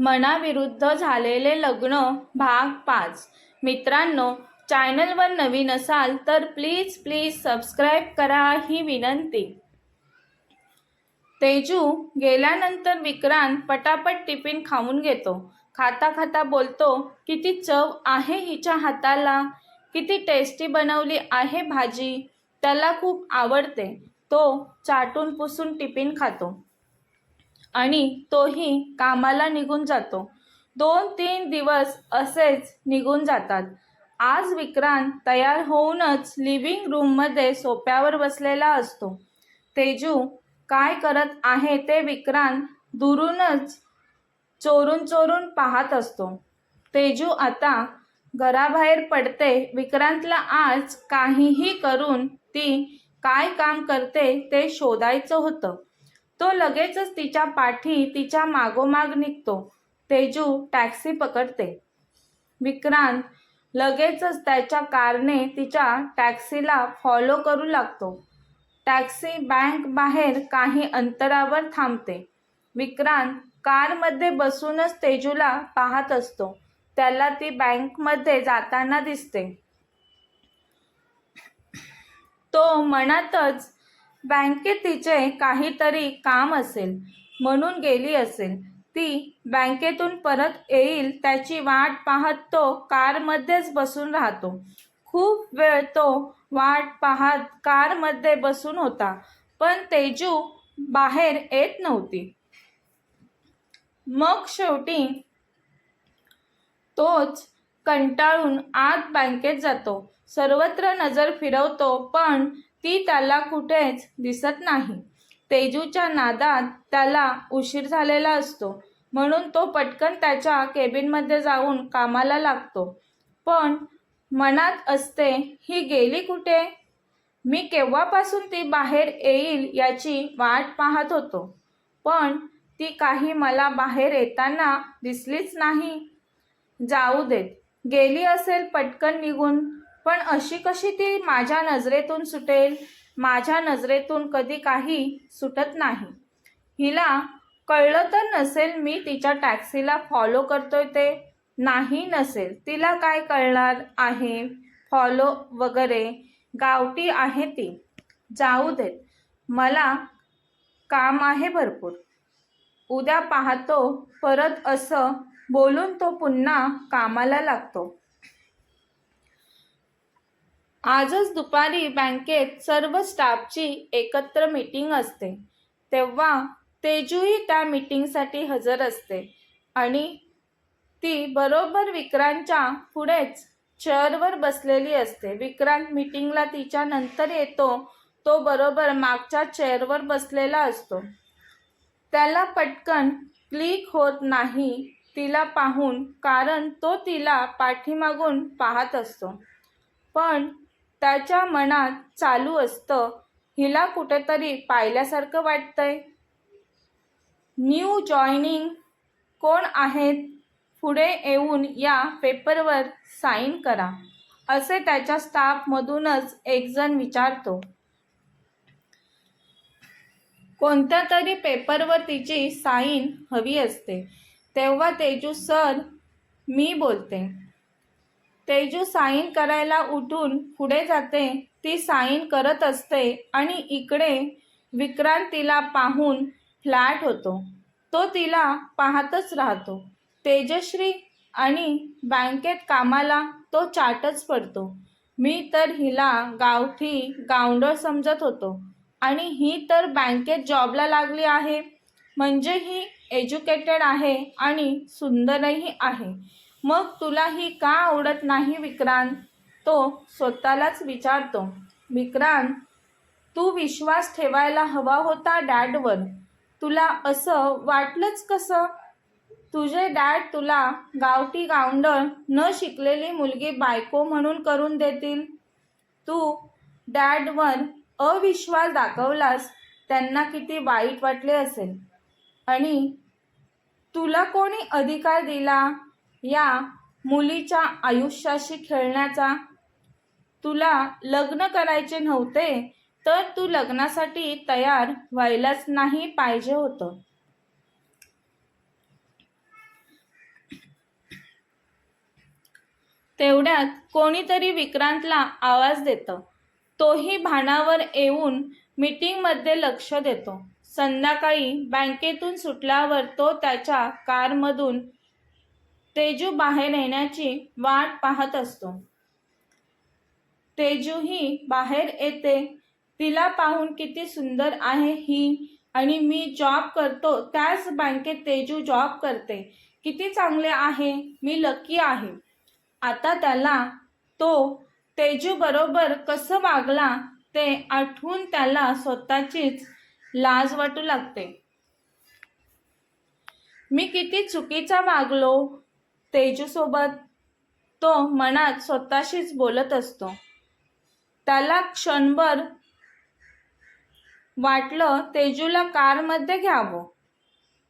मनाविरुद्ध झालेले लग्न भाग पाच. मित्रांनो चॅनलवर नवीन असाल तर प्लीज प्लीज सबस्क्राईब करा ही विनंती. तेजू गेल्यानंतर विक्रांत पटापट टिफिन खाऊन घेतो. खाता खाता बोलतो किती चव आहे हिच्या हाताला? किती टेस्टी बनवली आहे भाजी? त्याला खूप आवडते. तो चाटून पुसून टिफिन खातो. आणि तोही कामाला निघून जातो. दोन तीन दिवस असेच निघून जातात. आज विक्रांत तयार होऊनच लिव्हिंग रूममध्ये सोप्यावर बसलेला असतो. तेजू काय करत आहे ते विक्रांत दुरूनच चोरून चोरून पाहत असतो. तेजू आता घराबाहेर पडते. विक्रांतला आज काहीही करून ती काय काम करते ते शोधायचं होतं. तो लगेचच तिच्या पाठी तिच्या मागोमाग निघतो. तेजू टॅक्सी पकडते. विक्रांत लगेचच त्याच्या कारने तिच्या टॅक्सीला फॉलो करू लागतो. टॅक्सी बँक बाहेर काही अंतरावर थांबते. विक्रांत कारमध्ये बसूनच तेजूला पाहत असतो. त्याला ती बँकमध्ये जाताना दिसते. तो मनातच बँकेत तिचे काहीतरी काम असेल म्हणून गेली असेल. ती बँकेतून परत येईल त्याची वाट पाहत तो कारमध्येच बसून राहतो. खूप वेळ तो वाट पाहत कारमध्ये बसून होता पण तेजू बाहेर येत नव्हती. मग शेवटी तोच कंटाळून आत बँकेत जातो. सर्वत्र नजर फिरवतो पण ती त्याला कुठेच दिसत नाही. तेजूच्या नादात त्याला उशीर झालेला असतो. म्हणून तो पटकन त्याच्या केबिनमध्ये जाऊन कामाला लागतो. पण मनात असते ही गेली कुठे? मी केव्हापासून ती बाहेर येईल याची वाट पाहत होतो. पण ती काही मला बाहेर येताना दिसलीच नाही. जाऊ देत. गेली असेल पटकन निघून. पण अशी कशी ती माझ्या नजरेतून सुटेल? माझ्या नजरेतून कधी काही सुटत नाही. हिला कळलं तर नसेल मी तिच्या टॅक्सीला फॉलो करतोय ते. नाही नसेल. तिला काय कळणार आहे? फॉलो वगैरे. गावठी आहे ती. जाऊ देत. मला काम आहे भरपूर. उद्या पाहतो. परत असं बोलून तो पुन्हा कामाला लागतो. आजच दुपारी बँकेत सर्व स्टाफची एकत्र मीटिंग असते. तेव्हा तेजूही त्या मीटिंगसाठी हजर असते आणि ती बरोबर विक्रांतच्या पुढेच चेअरवर बसलेली असते. विक्रांत मीटिंगला तिच्या नंतर येतो तो बरोबर मागच्या चेअरवर बसलेला असतो. त्याला पटकन क्लिक होत नाही तिला पाहून कारण तो तिला पाठीमागून पाहत असतो. पण त्याच्या मनात चालू असतं. हिला कुठेतरी पाहिल्यासारखं वाटतंय. न्यू जॉईनिंग कोण आहेत? पुढे येऊन या पेपरवर साईन करा. असे त्याच्या स्टाफमधूनच एकजण विचारतो. कोणत्या तरी पेपरवर तिची साईन हवी असते. तेव्हा तेजू सर मी बोलते. तेजू साईन करायला उठून पुढे जाते. ती साईन करत असते आणि इकडे विक्रांत तिला पाहून फ्लॅट होतो. तो तिला पाहतच राहतो. तेजश्री आणि बँकेत कामाला तो चाटच पडतो. मी तर हिला गावठी गावंडळ समजत होतो. आणि ही तर बँकेत जॉबला लागली आहे. म्हणजे ही एज्युकेटेड आहे आणि सुंदरही आहे. मग तुला ही का आवडत नाही विक्रांत? तो स्वतःलाच विचारतो. विक्रांत तू विश्वास ठेवायला हवा होता डॅडवर. तुला असं वाटलंच कसं? तुझे डॅड तुला गावठी गावंडळ न शिकलेली मुलगी बायको म्हणून करून देतील? तू डॅडवर अविश्वास दाखवलास त्यांना किती वाईट वाटले असेल. आणि तुला कोणी अधिकार दिला? या मुलीच्या आयुष्याशी खेळण्याचा तुला लग्न करायचे नव्हते तर तू लग्नासाठी तयार व्हायलाच नाही पाहिजे होत. तेवढ्यात कोणीतरी विक्रांतला आवाज देत. तोही भानावर येऊन मीटिंगमध्ये लक्ष देतो. संध्याकाळी बँकेतून सुटल्यावर तो त्याच्या कारमधून तेजू बाहेर येण्याची वाट पाहत असतो. तेजूही बाहेर येते. तिला पाहून किती सुंदर आहे ही. आणि मी जॉब करतो त्याच बँकेत तेजू जॉब करते. किती चांगले आहे मी लकी आहे. आता त्याला तो तेजू बरोबर कसं वागला ते आठवून त्याला स्वतःचीच लाज वाटू लागते. मी किती चुकीचा वागलो तेजसोबत तो मनात स्वतःशीच बोलत असतो. त्याला क्षणभर वाटलं तेजूला कारमध्ये घ्यावं.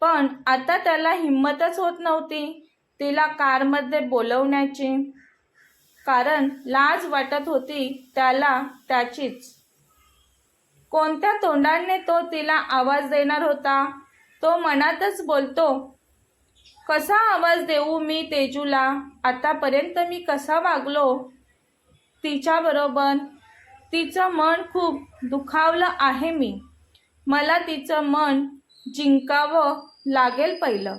पण आता त्याला हिंमतच होत नव्हती तिला कारमध्ये बोलवण्याची. कारण लाज वाटत होती त्याला त्याचीच. कोणत्या तोंडाने तो तिला आवाज देणार होता? तो मनातच बोलतो कसा आवाज देऊ मी तेजूला? आतापर्यंत मी कसा वागलो? तिच्याबरोबर तिचं मन खूप दुखावलं आहे मी. मला तिचं मन जिंकावं लागेल पहिलं.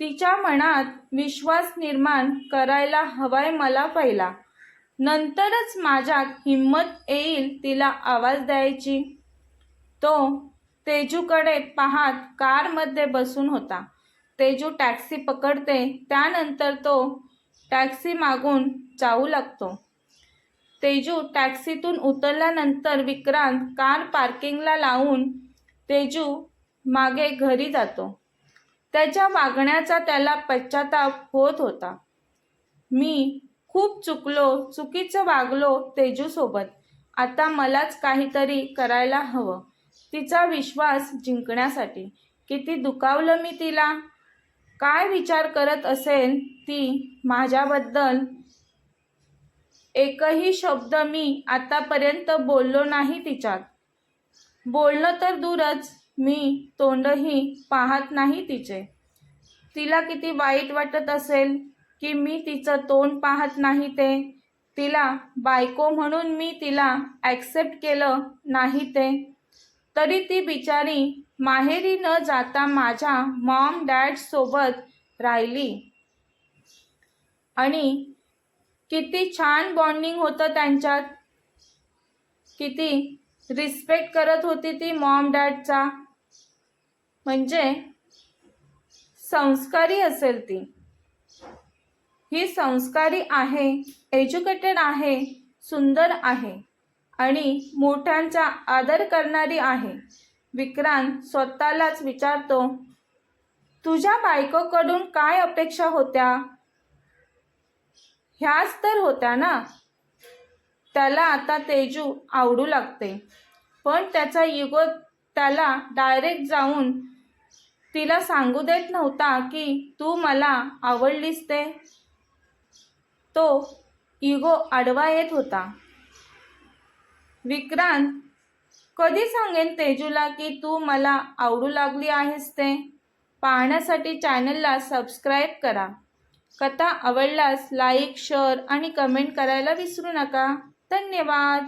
तिच्या मनात विश्वास निर्माण करायला हवाय मला पहिला. नंतरच माझ्यात हिंमत येईल तिला आवाज द्यायची. तो तेजूकडे पाहत कारमध्ये बसून होता. तेजू टॅक्सी पकडते त्यानंतर तो टॅक्सी मागून जाऊ लागतो. तेजू टॅक्सीतून उतरल्यानंतर विक्रांत कार पार्किंगला लावून तेजू मागे घरी जातो. त्याच्या वागण्याचा त्याला पश्चाताप होत होता. मी खूप चुकलो चुकीचं वागलो तेजूसोबत. आता मलाच काहीतरी करायला हवं. तिचा विश्वास जिंकण्यासाठी. किती दुखावलं मी तिला. काय विचार करत असेल ती माझ्याबद्दल? एकही शब्द मी आतापर्यंत बोललो नाही तिच्यात. बोलणं तर दूरच मी तोंडही पाहत नाही तिचे. तिला किती वाईट वाटत असेल की मी तिचं तोंड पाहत नाही ते. तिला बायको म्हणून मी तिला ॲक्सेप्ट केलं नाही ते. तरी ती बिचारी माहेरी न जाता माझ्या मॉम डॅड सोबत राहिली. आणि किती छान बॉन्डिंग होतं त्यांच्यात. किती रिस्पेक्ट करत होती ती मॉम डॅडचा म्हणजे संस्कारी असेल ती. ही संस्कारी आहे एज्युकेटेड आहे सुंदर आहे आणि मोठ्यांचा आदर करणारी आहे. विक्रांत स्वतःलाच विचारतो तुझ्या बायकोकडून काय अपेक्षा होत्या? ह्याच तर होत्या ना. त्याला आता तेजू आवडू लागते. पण त्याचा युगो त्याला डायरेक्ट जाऊन तिला सांगू देत नव्हता की तू मला आवडलीस ते. तो इगो आडवा येत होता. विक्रांत कधी सांगेन तेजूला की तू मला आवडू लागली आहेस ते? पाहण्यासाठी चॅनलला सबस्क्राईब करा. कथा आवडल्यास लाईक शेअर आणि कमेंट करायला विसरू नका. धन्यवाद.